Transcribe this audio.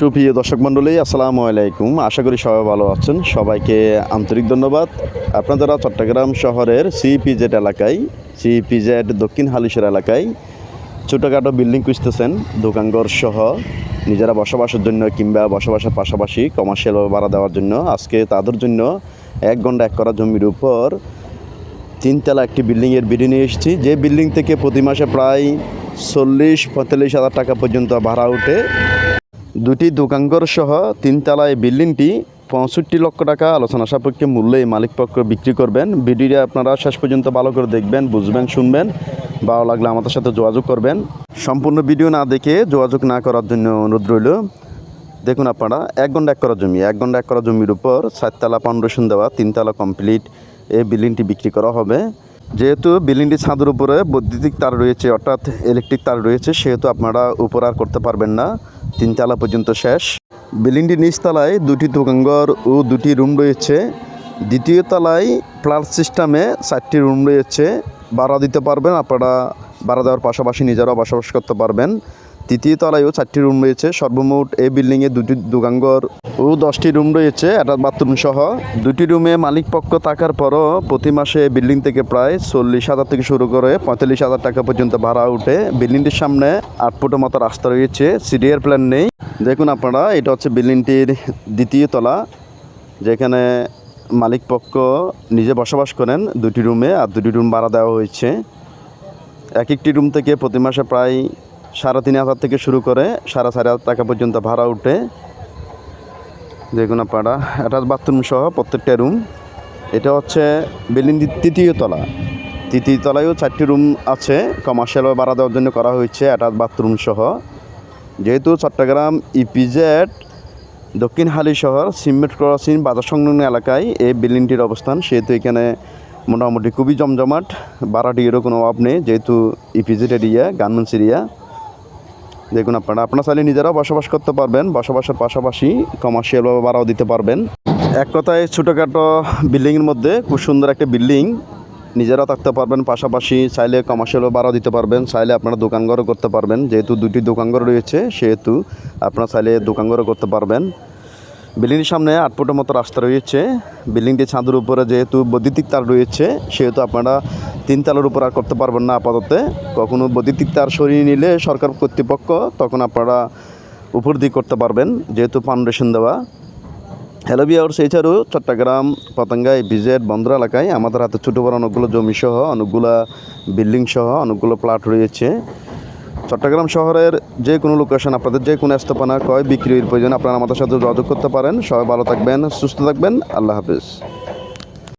সুপ্রিয় দর্শক মণ্ডলী, আসসালামু আলাইকুম। আশা করি সবাই ভালো আছেন। সবাইকে আন্তরিক ধন্যবাদ। আপনারা চট্টগ্রাম শহরের সিপিজেড এলাকায় সিপিজেড দক্ষিণ হালিশের এলাকায় ছোটোখাটো বিল্ডিং খুঁজতেছেন দোকানঘর সহ নিজেরা বসবাসের জন্য কিংবা বসবাসের পাশাপাশি কমার্শিয়াল ভাড়া দেওয়ার জন্য, আজকে তাদের জন্য এক ঘণ্টা এক করা জমির উপর তিনতলা একটি বিল্ডিংয়ের বিডি নিয়ে এসেছি। যে বিল্ডিং থেকে প্রতি মাসে প্রায় চল্লিশ পঁয়তাল্লিশ হাজার টাকা পর্যন্ত ভাড়া ওঠে দুটি দোকানঘর সহ তিনতলা এই বিল্ডিংটি পঁয়ষট্টি লক্ষ টাকা আলোচনা সাপেক্ষে মূল্যে মালিকপক্ষ বিক্রি করবেন। ভিডিওটি আপনারা শেষ পর্যন্ত ভালো করে দেখবেন, বুঝবেন, শুনবেন। ভালো লাগলে আমাদের সাথে যোগাযোগ করবেন। সম্পূর্ণ ভিডিও না দেখে যোগাযোগ না করার জন্য অনুরোধ রইল। দেখুন আপনারা, এক ঘণ্টা এক করা জমি, এক ঘণ্টা এক করা জমির উপর চারতলা ফাউন্ডেশন দেওয়া, তিনতলা কমপ্লিট এই বিল্ডিংটি বিক্রি করা হবে। যেহেতু বিল্ডিংটি ছাদের উপরে বৈদ্যুতিক তার রয়েছে, অর্থাৎ ইলেকট্রিক তার রয়েছে, সেহেতু আপনারা উপর আর করতে পারবেন না। তিনতলা পর্যন্ত শেষ। বিল্ডিংটির নিচতলায় দুটি দোকানঘর ও দুটি রুম রয়েছে। দ্বিতীয় তলায় প্লাস সিস্টেমে চারটি রুম রয়েছে। ভাড়া দিতে পারবেন, আপনারা ভাড়া দেওয়ার পাশাপাশি নিজেরাও বসবাস করতে পারবেন। তৃতীয় তলায়ও চারটি রুম রয়েছে। সর্বমোট এই বিল্ডিংয়ে দুটি দোকানঘর ও দশটি রুম রয়েছে একটা বাথরুম সহ। দুটি রুমে মালিক পক্ষ থাকার পরও প্রতি মাসে বিল্ডিং থেকে প্রায় চল্লিশ হাজার থেকে শুরু করে পঁয়তাল্লিশ হাজার টাকা পর্যন্ত ভাড়া উঠে। বিল্ডিংটির সামনে আট ফুটের মতো রাস্তা রয়েছে সিডিআর প্ল্যান নেই। দেখুন আপনারা, এটা হচ্ছে বিল্ডিংটির দ্বিতীয় তলা, যেখানে মালিক পক্ষ নিজে বসবাস করেন দুটি রুমে, আর দুটি রুম ভাড়া দেওয়া হয়েছে। এক একটি রুম থেকে প্রতি মাসে প্রায় সাড়ে তিন হাজার থেকে শুরু করে সাড়ে চার হাজার টাকা পর্যন্ত ভাড়া উঠে দেখুন আপনারা এটা বাথরুম সহ প্রত্যেকটা রুম এটা হচ্ছে বিল্ডিং তৃতীয় তলা। তৃতীয় তলায়ও চারটি রুম আছে। কমার্শিয়াল ভাড়া দেওয়ার জন্য করা হয়েছে এটা বাথরুম সহ। যেহেতু চট্টগ্রাম ইপিজেড দক্ষিণ হালি শহর, সিমেন্ট ক্রসিং, বাজার সংলগ্ন এলাকায় এই বিল্ডিংটির অবস্থান, সেহেতু এখানে মোটামুটি খুবই জমজমাট। ভাড়াটিরও কোনো অভাব নেই, যেহেতু ইপিজেড এরিয়া গার্মেন্টস এরিয়া দেখুন আপনারা, আপনার চাইলে নিজেরাও বসবাস করতে পারবেন, বসবাসের পাশাপাশি কমার্শিয়ালভাবে ভাড়াও দিতে পারবেন। এক কথায় ছোটোখাটো বিল্ডিংয়ের মধ্যে খুব সুন্দর একটা বিল্ডিং, নিজেরাও থাকতে পারবেন, পাশাপাশি চাইলে কমার্শিয়ালও ভাড়াও দিতে পারবেন, চাইলে আপনারা দোকানঘরও করতে পারবেন, যেহেতু দুটি দোকানঘর রয়েছে, সেহেতু আপনারা চাইলে দোকানঘরও করতে পারবেন। বিল্ডিংটির সামনে আট ফুটের মতো রাস্তা রয়েছে বিল্ডিংটি ছাদের উপরে যেহেতু বৈদ্যুতিক তার রয়েছে, সেহেতু আপনারা তিনতলার উপর আর করতে পারবেন না আপাতত। কখনো বৈদ্যুতিক তার সরিয়ে নিলে সরকার কর্তৃপক্ষ, তখন আপনারা উপর দিক করতে পারবেন, যেহেতু ফাউন্ডেশন দেওয়া। হ্যালো বিয়ার্স এছাড়াও চট্টগ্রাম পতঙ্গা ভিজেট বন্দর এলাকায় আমাদের হাতে ছোটো বড় অনেকগুলো জমি সহ, অনেকগুলো বিল্ডিং সহ, অনেকগুলো প্লাট রয়েছে। চট্টগ্রাম শহরের যে কোনো লোকেশন আপনাদের যে কোনো স্থাপনা কয় বিক্রির প্রয়োজন আপনারা আমাদের সাথে যোগাযোগ করতে পারেন। সবাই ভালো থাকবেন, সুস্থ থাকবেন, আল্লাহ হাফিজ।